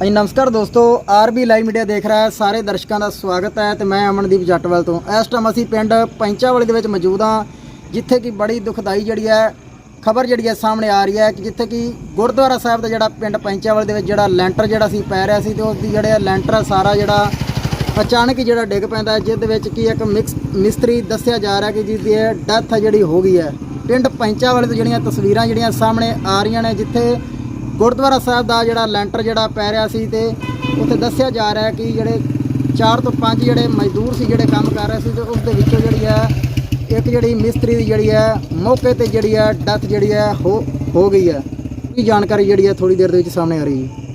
ਹਾਂਜੀ, ਨਮਸਕਾਰ ਦੋਸਤੋ, ਆਰਬੀ ਲਾਈਵ ਮੀਡੀਆ ਦੇਖ ਰਿਹਾ ਸਾਰੇ ਦਰਸ਼ਕਾਂ ਦਾ ਸਵਾਗਤ ਹੈ ਤੇ ਮੈਂ ਅਮਨਦੀਪ ਜੱਟਵਾਲ ਤੋਂ। ਇਸ ਟਾਈਮ ਅਸੀਂ ਪਿੰਡ ਪੈਂਚਾਵਾਲੀ ਦੇ ਵਿੱਚ ਮੌਜੂਦ ਹਾਂ, ਜਿੱਥੇ ਕਿ ਬੜੀ ਦੁਖਦਾਈ ਜਿਹੜੀ ਹੈ, ਖਬਰ ਜਿਹੜੀ ਹੈ ਸਾਹਮਣੇ ਆ ਰਹੀ ਹੈ ਕਿ ਜਿੱਥੇ ਕਿ ਗੁਰਦੁਆਰਾ ਸਾਹਿਬ ਦਾ ਜਿਹੜਾ ਪਿੰਡ ਪੈਂਚਾਵਾਲੀ ਦੇ ਵਿੱਚ ਜਿਹੜਾ ਲੈਂਟਰ ਜਿਹੜਾ ਸੀ ਪੈ ਰਿਹਾ ਸੀ ਤੇ ਉਸ ਦੀ ਜਿਹੜੇ ਲੈਂਟਰ ਆ ਸਾਰਾ ਜਿਹੜਾ ਅਚਾਨਕ ਹੀ ਜਿਹੜਾ ਡਿੱਗ ਪੈਂਦਾ ਹੈ ਜਿਸ ਦੇ ਵਿੱਚ ਕੀ ਇੱਕ ਮਿਕਸ ਮਿਸਤਰੀ ਦੱਸਿਆ ਜਾ ਰਿਹਾ ਕਿ ਜਿਸ ਦੀ ਡੈਥ ਜਿਹੜੀ ਹੋ ਗਈ ਹੈ। ਪਿੰਡ ਪੈਂਚਾਵਾਲੀ ਤੋਂ ਜਿਹੜੀਆਂ ਤਸਵੀਰਾਂ ਜਿਹੜੀਆਂ ਸਾਹਮਣੇ ਆ ਰਹੀਆਂ ਨੇ, ਜਿੱਥੇ ਗੁਰਦੁਆਰਾ ਸਾਹਿਬ ਦਾ ਜਿਹੜਾ ਲੈਂਟਰ ਜਿਹੜਾ ਪੈ ਰਿਹਾ ਸੀ ਤੇ ਉੱਥੇ ਦੱਸਿਆ ਜਾ ਰਿਹਾ ਕਿ ਜਿਹੜੇ 4 ਤੋਂ 5 ਜਿਹੜੇ ਮਜ਼ਦੂਰ ਸੀ ਜਿਹੜੇ ਕੰਮ ਕਰ ਰਹੇ ਸੀ ਤੇ ਉਸ ਦੇ ਵਿੱਚੋਂ ਜਿਹੜੀ ਹੈ ਇੱਕ ਜਿਹੜੀ ਮਿਸਤਰੀ ਦੀ ਜਿਹੜੀ ਹੈ ਮੌਕੇ ਤੇ ਜਿਹੜੀ ਹੈ ਡੈਥ ਜਿਹੜੀ ਹੈ ਹੋ ਹੋ ਗਈ ਹੈ। ਇਹ ਜਾਣਕਾਰੀ ਜਿਹੜੀ ਹੈ ਥੋੜੀ ਦੇਰ ਦੇ ਵਿੱਚ ਸਾਹਮਣੇ ਆ ਰਹੀ ਹੈ?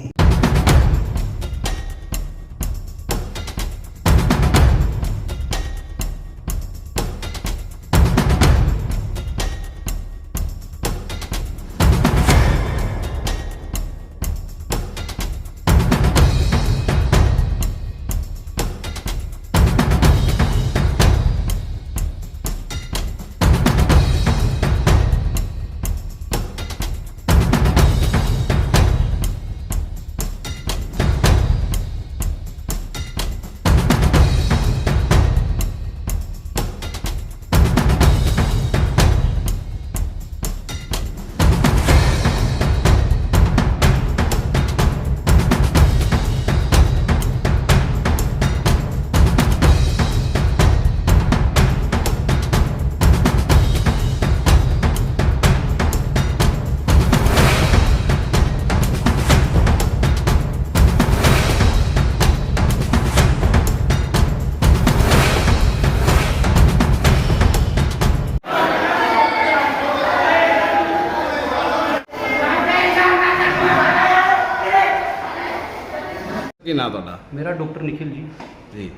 ਕੀ ਨਾਂ ਤੁਹਾਡਾ? ਮੇਰਾ ਡਾਕਟਰ ਨਿਖਿਲ ਜੀ। ਜੀ।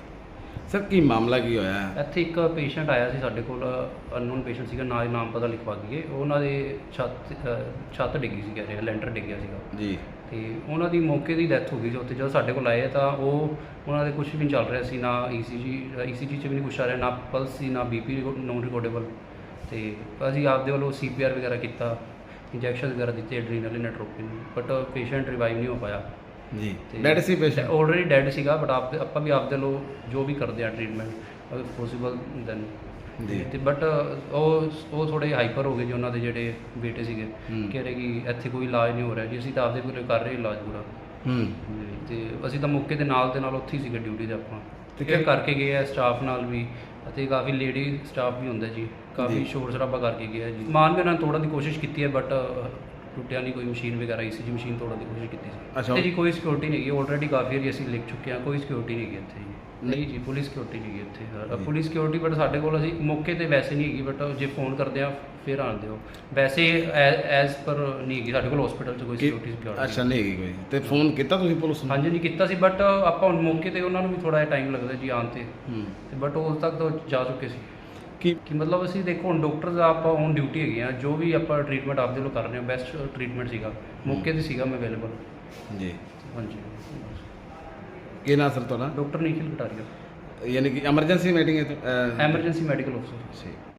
ਸਰ ਕੀ ਮਾਮਲਾ ਕੀ ਹੋਇਆ? ਹੈ? ਇੱਥੇ ਇੱਕ ਪੇਸ਼ੈਂਟ ਆਇਆ ਸੀ ਸਾਡੇ ਕੋਲ ਅਨਨੋਨ ਪੇਸ਼ੈਂਟ ਸੀਗਾ ਨਾਂ ਨਾਮ ਪਤਾ ਲਿਖਵਾ ਦਈਏ। ਉਹਨਾਂ ਦੇ ਛੱਤ ਅ, ਛੱਤ ਡਿੱਗੀ ਸੀ ਕਹਿ ਰਹੇ ਲੈਂਟਰ ਡਿੱਗਿਆ ਸੀਗਾ। ਜੀ। ਤੇ ਉਹਨਾਂ ਦੀ ਮੌਕੇ ਦੀ ਡੈਥ ਹੋ ਗਈ ਸੀ ਉੱਥੇ ਜਦੋਂ ਸਾਡੇ ਕੋਲ ਆਏ ਤਾਂ ਉਹ ਉਹਨਾਂ ਦੇ ਕੁਝ ਵੀ ਨਹੀਂ ਚੱਲ ਰਿਹਾ ਸੀ ਨਾ E ਈਸੀਜੀ ਈਸੀਜੀ 'ਚ ਵੀ ਨਹੀਂ ਕੁਛ ਆ ਰਿਹਾ ਨਾ ਪਲਸ ਸੀ ਨਾ ਬੀਪੀ ਨੋਨ ਰਿਕਾਰਡੇਬਲ ਤੇ ਅਸੀਂ ਆਪਦੇ ਵੱਲੋਂ ਸੀਪੀਆਰ ਵਗੈਰਾ ਕੀਤਾ ਇੰਜੈਕਸ਼ਨ ਵਗੈਰਾ ਦਿੱਤੇ ਐਡਰੀਨਲ ਨੈਟਰੋਪਿਨ ਬਟ ਪੇਸ਼ੈਂਟ ਰਿਵਾਈਵ ਨਹੀਂ ਹੋ ਪਾਇਆ। ਜੀ। ਡੈਡ ਸੀ ਪੇਸ਼ੈਂਟ ਆਲਰੇਡੀ ਡੈਡ ਸੀਗਾ ਬਟ ਆਪ ਆਪਾਂ ਵੀ ਆਪਦੇ ਲੋ ਜੋ ਵੀ ਕਰਦੇ ਆ ਟ੍ਰੀਟਮੈਂਟ ਅਗਰ ਪੋਸੀਬਲ ਦੈਨ ਜੀ। ਤੇ ਬਟ ਉਹ ਉਹ ਥੋੜੇ ਹਾਈਪਰ ਹੋ ਗਏ ਜੀ ਉਹਨਾਂ ਦੇ ਜਿਹੜੇ ਬੇਟੇ ਸੀਗੇ। ਕਹਿ ਰਹੇ ਕਿ ਇੱਥੇ ਕੋਈ ਇਲਾਜ ਨਹੀਂ ਹੋ ਰਿਹਾ ਜੀ ਅਸੀਂ ਤਾਂ ਆਪਦੇ ਕੋਲ ਕਰ ਰਹੇ ਇਲਾਜ ਪੂਰਾ। ਹੂੰ। ਤੇ ਅਸੀਂ ਤਾਂ ਮੌਕੇ ਦੇ ਨਾਲ ਦੇ ਨਾਲ ਉੱਥੇ ਹੀ ਸੀਗੇ ਡਿਊਟੀ ਤੇ ਆਪਾਂ। ਤੇ ਤੇ ਇਹ ਕਿ- ਕਰਕੇ ਗਏ ਆ ਸਟਾਫ ਨਾਲ ਵੀ ਅਤੇ ਕਾਫੀ ਲੇਡੀ ਸਟਾਫ ਵੀ ਹੁੰਦਾ ਜੀ। ਕਾਫੀ। ਸ਼ੋਰ ਸ਼ਰਾਬਾ ਕਰਕੇ ਗਿਆ ਜੀ। ਸਮਾਨ ਵੀ ਉਹਨਾਂ ਨੇ ਤੋੜਨ ਦੀ ਕੋਸ਼ਿਸ਼ ਕੀਤੀ ਹੈ ਬਟ ਟੁੱਟਿਆ ਨਹੀਂ ਕੋਈ ਮਸ਼ੀਨ ਵਗੈਰਾ ਈਸੀਜੀ ਮਸ਼ੀਨ ਤੋੜਨ ਦੀ ਕੋਸ਼ਿਸ਼ ਕੀਤੀ ਸੀ। ਅੱਛਾ। ਜੀ ਕੋਈ ਸਿਕਿਉਰਿਟੀ ਨਹੀਂ ਹੈਗੀ ਆਲਰੇਡੀ ਕਾਫੀ ਵਾਰੀ ਅਸੀਂ ਲਿਖ ਚੁੱਕੇ ਹਾਂ ਕੋਈ ਸਿਕਿਉਰਿਟੀ ਨਹੀਂ ਹੈਗੀ ਇੱਥੇ ਜੀ। ਨਹੀਂ ਜੀ ਪੁਲਿਸ ਸਿਕਿਉਰਿਟੀ ਨਹੀਂ ਹੈਗੀ ਇੱਥੇ। ਪੁਲਿਸ ਸਿਕਿਉਰਿਟੀ ਬਟ ਸਾਡੇ ਕੋਲ ਅਸੀਂ ਮੌਕੇ ਤੇ ਵੈਸੇ ਨਹੀਂ ਹੈਗੀ ਬਟ ਜੇ ਫੋਨ ਕਰਦੇ ਆ ਫਿਰ ਆਉਂਦੇ ਹੋ ਵੈਸੇ ਐਜ਼ ਪਰ ਨਹੀਂ ਹੈਗੀ ਸਾਡੇ ਕੋਲ ਹਸਪੀਟਲ 'ਚ ਕੋਈ ਸਿਕਿਉਰਿਟੀ ਸਿਕਿਉਰਿਟੀ ਅੱਛਾ ਨਹੀਂ ਹੈਗੀ। ਕੋਈ। ਤੇ ਫੋਨ ਕੀਤਾ ਤੁਸੀਂ ਪੁਲਿਸ ਨੂੰ? ਹਾਂਜੀ ਜੀ ਕੀਤਾ ਸੀ ਬਟ ਆਪਾਂ ਹੁਣ ਮੌਕੇ ਤੇ ਉਹਨਾਂ ਨੂੰ ਵੀ ਥੋੜਾ ਜਿਹਾ ਟਾਈਮ ਲੱਗਦਾ ਜੀ ਆਉਣ ਤੇ। ਹੂੰ। ਤੇ ਬਟ ਉਸ ਤੱਕ ਤਾਂ ਜਾ ਚੁੱਕੇ ਸੀ। ਕੀ ਕਿ ਮਤਲਬ ਅਸੀਂ ਦੇਖੋ ਹੁਣ ਡਾਕਟਰ ਦਾ ਆਪਾਂ ਔਨ ਡਿਊਟੀ ਹੈਗੇ ਆ ਜੋ ਵੀ ਆਪਾਂ ਟ੍ਰੀਟਮੈਂਟ ਆਪਦੇ ਵੱਲੋਂ ਕਰ ਰਹੇ ਹਾਂ ਬੈਸਟ ਟ੍ਰੀਟਮੈਂਟ ਸੀਗਾ ਮੌਕੇ ਤੇ ਸੀਗਾ ਮੈਂ ਅਵੇਲੇਬਲ ਜੀ। ਹਾਂਜੀ। ਕੀ ਨਾਂ ਸਰ ਤੁਹਾਡਾ? ਡਾਕਟਰ ਨਿਖਿਲ ਕਟਾਰੀਆ। ਯਾਨੀ ਕਿ ਐਮਰਜੈਂਸੀ ਮੀਟਿੰਗ ਹੈ ਐਮਰਜੈਂਸੀ ਮੈਡੀਕਲ ਅਫਸਰ ਠੀਕ